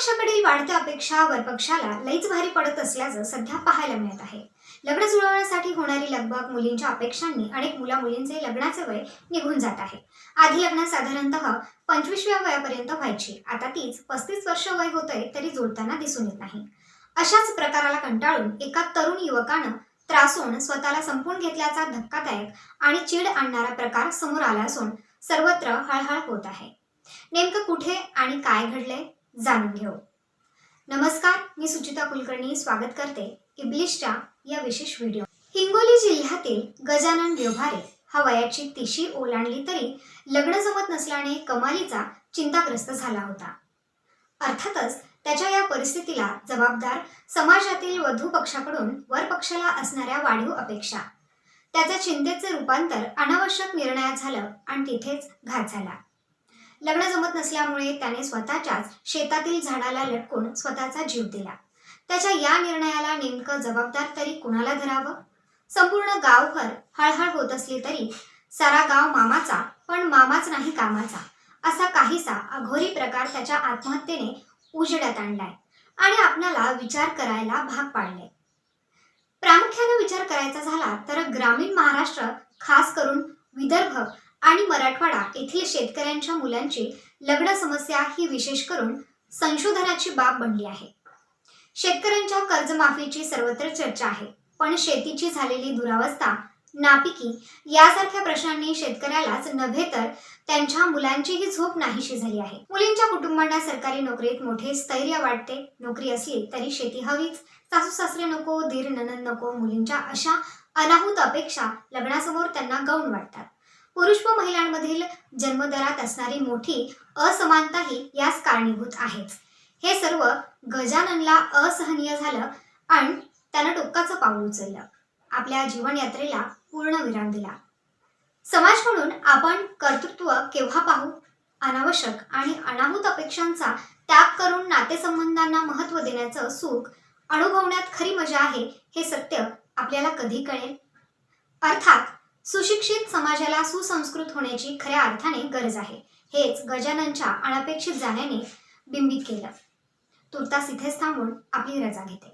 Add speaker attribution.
Speaker 1: पक्षाकडील वाढत्या अपेक्षा वरपक्षाला लईच भारी पडत असल्याचं सध्या पाहायला मिळत आहे. लग्न जुळवण्यासाठी होणारी लगबग मुलींच्या अपेक्षांनी अनेक मुला मुलींचे लग्नाचे वय निघून जात आहे. आधी लग्न साधारणतः पंचवीसव्या वयापर्यंत व्हायची. आता तीच पस्तीस वर्ष वय होतंय तरी जुळताना दिसून येत नाही. अशाच प्रकाराला कंटाळून एका तरुण युवकानं त्रासून स्वतःला संपून घेतल्याचा धक्कादायक आणि चीड आणणारा प्रकार समोर आला असून सर्वत्र हळहळ होत आहे. नेमकं कुठे आणि काय घडले जाणून घेऊ. नमस्कार मी सुचिता कुलकर्णी स्वागत करते इब्लिशच्या या विशेष व्हिडिओ. हिंगोली जिल्ह्यातील गजानन व्यवहारे हा वयाची तिशी ओलांडली तरी लग्न जमत नसल्याने कमालीचा चिंताग्रस्त झाला होता. अर्थातच त्याच्या या परिस्थितीला जबाबदार समाजातील वधू पक्षाकडून वर पक्षाला असणाऱ्या वाढीव अपेक्षा. त्याच्या चिंतेचे रूपांतर अनावश्यक निर्णयात झालं आणि तिथेच घात झाला. लग्न जमत नसल्यामुळे त्याने स्वतःच्याच शेतातील झाडाला लटकून स्वतःचा जीव दिला. त्याच्या या निर्णयाला नेमकं जबाबदार तरी कुणाला धरावं? संपूर्ण गावभर हळहळ होत असली तरी सारा गाव मामाचा पण मामाच नाही कामाचा असा काहीसा अघोरी प्रकार त्याच्या आत्महत्येने उजेडात आणलाय आणि आपणाला विचार करायला भाग पाडले प्रामुख्याने विचार करायचा झाला तर ग्रामीण महाराष्ट्र खास करून विदर्भ आणि मराठवाडा येथील शेतकऱ्यांच्या मुलांची लग्न समस्या ही विशेष करून संशोधनाची बाब बनली आहे. शेतकऱ्यांच्या कर्जमाफीची सर्वत्र चर्चा आहे पण शेतीची झालेली दुरावस्था नापिकी यासारख्या प्रश्नांनी शेतकऱ्यालाच नव्हे तर त्यांच्या मुलांचीही झोप नाहीशी झाली आहे. मुलींच्या कुटुंबांना सरकारी नोकरीत मोठे स्थैर्य वाटते. नोकरी असली तरी शेती हवीच. सासू सासरे नको धीर ननंद नको मुलींच्या अशा अनाहूत अपेक्षा लग्नासमोर त्यांना गौण वाटतात. पुरुष व महिलांमधील जन्मदरात असणारी मोठी असमानताही यास कारणीभूत आहेच हे सर्व गजाननला असहनीय झालं आणि त्यानं टोकाचं पाऊल उचललं. आपल्या जीवनयात्रेला पूर्ण विराम दिला. समाज म्हणून आपण कर्तृत्व केव्हा पाहू? अनावश्यक आणि अनाहूत अपेक्षांचा त्याग करून नातेसंबंधांना महत्त्व देण्याचं सुख अनुभवण्यात खरी मजा आहे हे सत्य आपल्याला कधी कळेल? अर्थात सुशिक्षित समाजाला सुसंस्कृत होण्याची खऱ्या अर्थाने गरज आहे. हेच गजाननच्या अनपेक्षित जाण्याने बिंबित केलं. तुर्तास इथेच थांबून आपली रजा घेते.